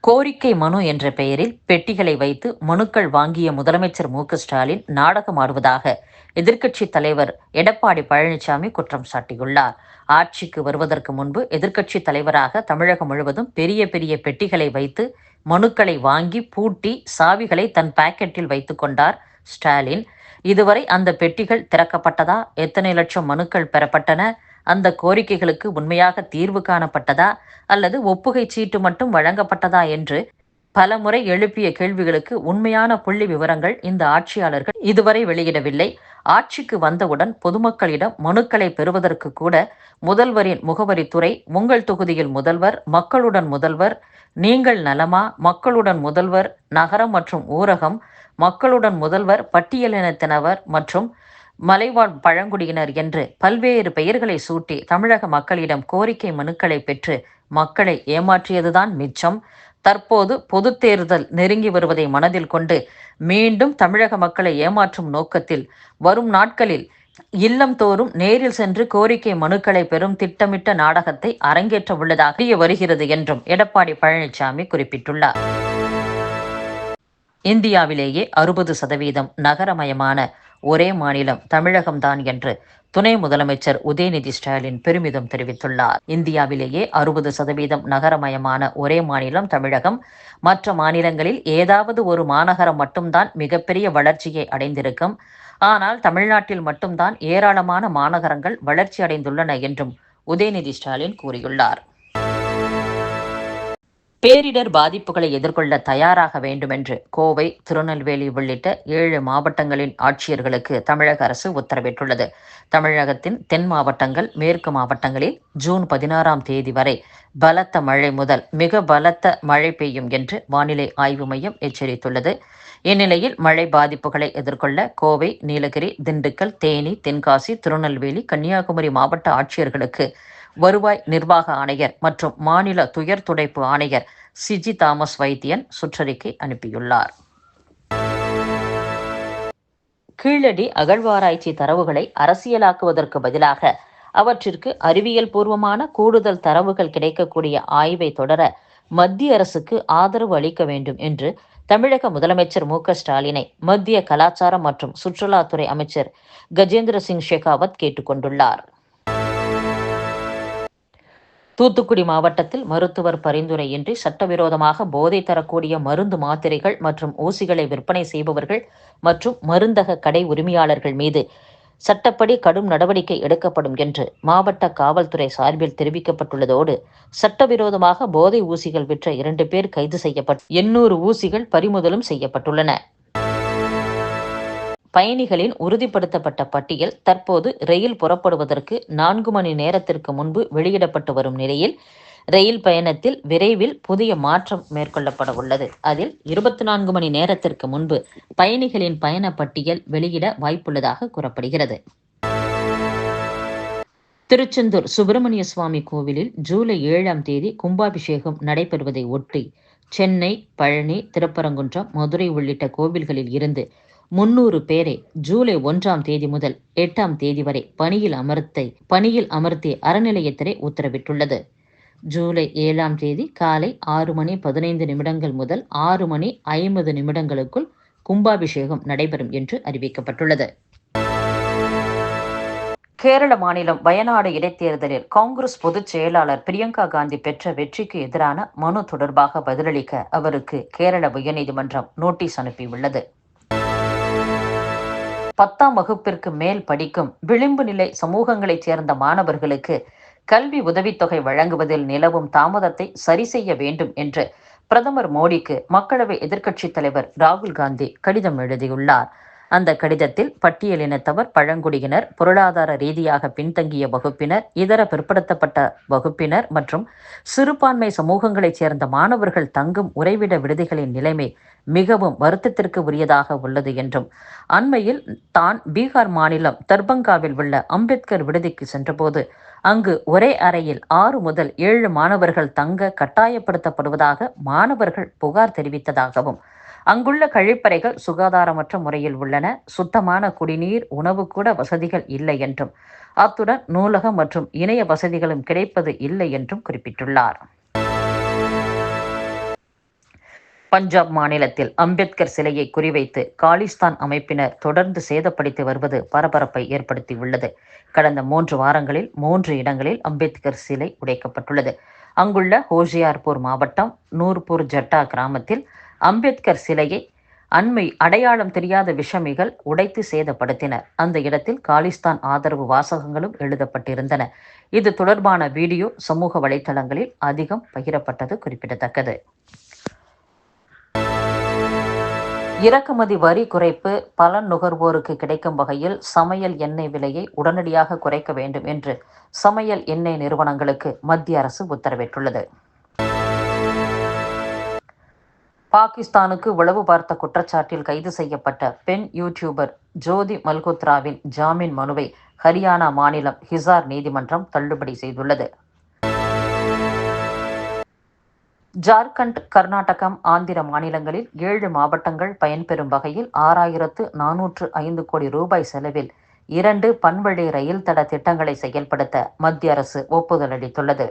கோரிக்கை மனு என்ற பெயரில் பெட்டிகளை வைத்து மனுக்கள் வாங்கிய முதலமைச்சர் மு ஸ்டாலின் நாடகமாடுவதாக எதிர்க்கட்சி தலைவர் எடப்பாடி பழனிசாமி குற்றம் சாட்டியுள்ளார். ஆட்சிக்கு வருவதற்கு முன்பு எதிர்க்கட்சி தலைவராக தமிழகம் முழுவதும் பெரிய பெரிய பெட்டிகளை வைத்து மனுக்களை வாங்கி பூட்டி சாவிகளை தன் பாக்கெட்டில் வைத்து கொண்டார் ஸ்டாலின். இதுவரை அந்த பெட்டிகள் திறக்கப்பட்டதா? எத்தனை லட்சம் மனுக்கள் பெறப்பட்டன? அந்த கோரிக்கைகளுக்கு உண்மையாக தீர்வு காணப்பட்டதா அல்லது ஒப்புகை சீட்டு மட்டும் வழங்கப்பட்டதா என்று பல முறை எழுப்பிய கேள்விகளுக்கு உண்மையான புள்ளி விவரங்கள் இந்த ஆட்சியாளர்கள் இதுவரை வெளியிடவில்லை. ஆட்சிக்கு வந்தவுடன் பொதுமக்களிடம் மனுக்களை பெறுவதற்கு கூட முதல்வரின் முகவரித்துறை உங்கள் தொகுதியில் முதல்வர் மக்களுடன் முதல்வர் நீங்கள் நலமா மக்களுடன் முதல்வர் நகரம் மற்றும் ஊரகம் மக்களுடன் முதல்வர் பட்டியலினத்தினவர் மற்றும் மலைவாழ் பழங்குடியினர் என்று பல்வேறு பெயர்களை சூட்டி தமிழக மக்களிடம் கோரிக்கை மனுக்களை பெற்று மக்களை ஏமாற்றியதுதான் மிச்சம். தற்போது பொது தேர்தல் நெருங்கி வருவதை மனதில் கொண்டு மீண்டும் தமிழக மக்களை ஏமாற்றும் நோக்கத்தில் வரும் நாட்களில் இல்லம் தோறும் நேரில் சென்று கோரிக்கை மனுக்களை பெறும் திட்டமிட்ட நாடகத்தை அரங்கேற்ற உள்ளதாக வருகிறது என்றும் எடப்பாடி பழனிசாமி குறிப்பிட்டுள்ளார். இந்தியாவிலேயே அறுபது சதவீதம் நகரமயமான ஒரே மாநிலம் தமிழகம்தான் என்று துணை முதலமைச்சர் உதயநிதி ஸ்டாலின் பெருமிதம் தெரிவித்துள்ளார். இந்தியாவிலேயே அறுபது சதவீதம் நகரமயமான ஒரே மாநிலம் தமிழகம். மற்ற மாநிலங்களில் ஏதாவது ஒரு மாநகரம் மட்டும்தான் மிகப்பெரிய வளர்ச்சியை அடைந்திருக்கும். ஆனால் தமிழ்நாட்டில் மட்டும்தான் ஏராளமான மாநகரங்கள் வளர்ச்சி அடைந்துள்ளன என்றும் உதயநிதி ஸ்டாலின் கூறியுள்ளார். பேரிடர் பாதிப்புகளை எதிர்கொள்ள தயாராக வேண்டும் என்று கோவை திருநெல்வேலி உள்ளிட்ட ஏழு மாவட்டங்களின் ஆட்சியர்களுக்கு தமிழக அரசு உத்தரவிட்டுள்ளது. தமிழகத்தின் தென் மாவட்டங்கள் மேற்கு மாவட்டங்களில் ஜூன் பதினாறாம் தேதி வரை பலத்த மழை முதல் மிக பலத்த மழை பெய்யும் என்று வானிலை ஆய்வு மையம் எச்சரித்துள்ளது. இந்நிலையில் மழை பாதிப்புகளை எதிர்கொள்ள கோவை நீலகிரி திண்டுக்கல் தேனி தென்காசி திருநெல்வேலி கன்னியாகுமரி மாவட்ட ஆட்சியர்களுக்கு வருவாய் நிர்வாக ஆணையர் மற்றும் மாநில துயர் துடைப்பு ஆணையர் சிஜி தாமஸ் வைத்தியன் சுற்றறிக்கை அனுப்பியுள்ளார். கீழடி அகழ்வாராய்ச்சி தரவுகளை அரசியலாக்குவதற்கு பதிலாக அவற்றிற்கு அறிவியல் பூர்வமான கூடுதல் தரவுகள் கிடைக்கக்கூடிய ஆய்வை தொடர மத்திய அரசுக்கு ஆதரவு அளிக்க வேண்டும் என்று தமிழக முதலமைச்சர் மு ஸ்டாலினை மத்திய கலாச்சாரம் மற்றும் சுற்றுலாத்துறை அமைச்சர் கஜேந்திர சிங் ஷெகாவத் கேட்டுக்கொண்டுள்ளார். தூத்துக்குடி மாவட்டத்தில் மருத்துவர் பரிந்துரையின்றி சட்டவிரோதமாக போதை தரக்கூடிய மருந்து மாத்திரைகள் மற்றும் ஊசிகளை விற்பனை செய்பவர்கள் மற்றும் மருந்தக கடை உரிமையாளர்கள் மீது சட்டப்படி கடும் நடவடிக்கை எடுக்கப்படும் என்று மாவட்ட காவல்துறை சார்பில் தெரிவிக்கப்பட்டுள்ளதோடு சட்டவிரோதமாக போதை ஊசிகள் விற்ற இரண்டு பேர் கைது செய்யப்பட்டு எண்ணூறு ஊசிகள் பறிமுதலும் செய்யப்பட்டுள்ளன. பயணிகளின் உறுதிப்படுத்தப்பட்ட பட்டியல் தற்போது ரயில் புறப்படுவதற்கு நான்கு மணி நேரத்திற்கு முன்பு வெளியிடப்பட்டு வரும் நிலையில் ரயில் பயணத்தில் விரைவில் புதிய மாற்றம் மேற்கொள்ளப்பட உள்ளது. அதில் இருபத்தி நான்கு மணி நேரத்திற்கு முன்பு பயணிகளின் பயண பட்டியல் வெளியிட வாய்ப்புள்ளதாக கூறப்படுகிறது. திருச்செந்தூர் சுப்பிரமணிய சுவாமி கோவிலில் ஜூலை ஏழாம் தேதி கும்பாபிஷேகம் நடைபெறுவதை ஒட்டி சென்னை பழனி திருப்பரங்குன்றம் மதுரை உள்ளிட்ட கோவில்களில் இருந்து முன்னூறு பேரை ஜூலை ஒன்றாம் தேதி முதல் எட்டாம் தேதி வரை பணியில் அமர்த்தை பணியில் அமர்த்தி அறநிலையத்துறை உத்தரவிட்டுள்ளது. ஜூலை ஏழாம் தேதி காலை ஆறு மணி பதினைந்து நிமிடங்கள் முதல் ஆறு மணி ஐம்பது நிமிடங்களுக்குள் கும்பாபிஷேகம் நடைபெறும் என்று அறிவிக்கப்பட்டுள்ளது. கேரள மாநிலம் வயநாடு இடைத்தேர்தலில் காங்கிரஸ் பொதுச் செயலாளர் பிரியங்கா காந்தி பெற்ற வெற்றிக்கு எதிரான மனு தொடர்பாக பதிலளிக்க அவருக்கு கேரள உயர்நீதிமன்றம் நோட்டீஸ் அனுப்பியுள்ளது. பத்தாம் வகுப்பிற்கு மேல் படிக்கும் விளிம்பு நிலை சமூகங்களைச் சேர்ந்த மாணவர்களுக்கு கல்வி உதவித்தொகை வழங்குவதில் நிலவும் தாமதத்தை சரி செய்ய வேண்டும் என்று பிரதமர் மோடிக்கு மக்களவை எதிர்க்கட்சித் தலைவர் ராகுல் காந்தி கடிதம் எழுதியுள்ளார். அந்த கடிதத்தில் பட்டியலினத்தவர் பழங்குடியினர் பொருளாதார ரீதியாக பின்தங்கிய வகுப்பினர் இதர பிற்படுத்தப்பட்ட வகுப்பினர் மற்றும் சிறுபான்மை சமூகங்களைச் சேர்ந்த மாணவர்கள் தங்கும் உறைவிட விடுதிகளின் நிலைமை மிகவும் வருத்தத்திற்கு உரியதாக உள்ளது என்றும் அண்மையில் தான் பீகார் மாநிலம் தர்பங்காவில் உள்ள அம்பேத்கர் விடுதிக்கு சென்றபோது அங்கு ஒரே அறையில் ஆறு முதல் ஏழு மாணவர்கள் தங்க கட்டாயப்படுத்தப்படுவதாக மாணவர்கள் புகார் தெரிவித்ததாகவும் அங்குள்ள கழிப்பறைகள் சுகாதாரமற்ற முறையில் உள்ளன. சுத்தமான குடிநீர் உணவு கூட வசதிகள் இல்லை என்றும் அத்துடன் நூலகம் மற்றும் இணைய வசதிகளும் கிடைப்பது இல்லை என்றும் குறிப்பிட்டுள்ளார். பஞ்சாப் மாநிலத்தில் அம்பேத்கர் சிலையை குறிவைத்து காலிஸ்தான் அமைப்பினர் தொடர்ந்து சேதப்படுத்தி வருவது பரபரப்பை ஏற்படுத்தியுள்ளது. கடந்த மூன்று வாரங்களில் மூன்று இடங்களில் அம்பேத்கர் சிலை உடைக்கப்பட்டுள்ளது. அங்குள்ள ஹோஷியார்பூர் மாவட்டம் நூர்பூர் ஜட்டா கிராமத்தில் அம்பேத்கர் சிலையை அண்மை அடையாளம் தெரியாத விஷமிகள் உடைத்து சேதப்படுத்தினர். அந்த இடத்தில் காலிஸ்தான் ஆதரவு வாசகங்களும் எழுதப்பட்டிருந்தன. இது தொடர்பான வீடியோ சமூக வலைதளங்களில் அதிகம் பகிரப்பட்டது குறிப்பிடத்தக்கது. இறக்குமதி வரி குறைப்பு பலன் நுகர்வோருக்கு கிடைக்கும் வகையில் சமையல் எண்ணெய் விலையை உடனடியாக குறைக்க வேண்டும் என்று சமையல் எண்ணெய் நிறுவனங்களுக்கு மத்திய அரசு உத்தரவிட்டுள்ளது. பாகிஸ்தானுக்கு உளவு பார்த்த குற்றச்சாட்டில் கைது செய்யப்பட்ட பெண் யூடியூபர் ஜோதி மல்கோத்ராவின் ஜாமீன் மனுவை ஹரியானா மாநிலம் ஹிசார் நீதிமன்றம் தள்ளுபடி செய்துள்ளது. ஜார்க்கண்ட் கர்நாடகம் ஆந்திர மாநிலங்களில் ஏழு மாவட்டங்கள் பயன்பெறும் வகையில் ஆறாயிரத்து நானூற்று ஐந்து கோடி ரூபாய் செலவில் இரண்டு பன்வழி ரயில் தட திட்டங்களை செயல்படுத்த மத்திய அரசு ஒப்புதல் அளித்துள்ளது.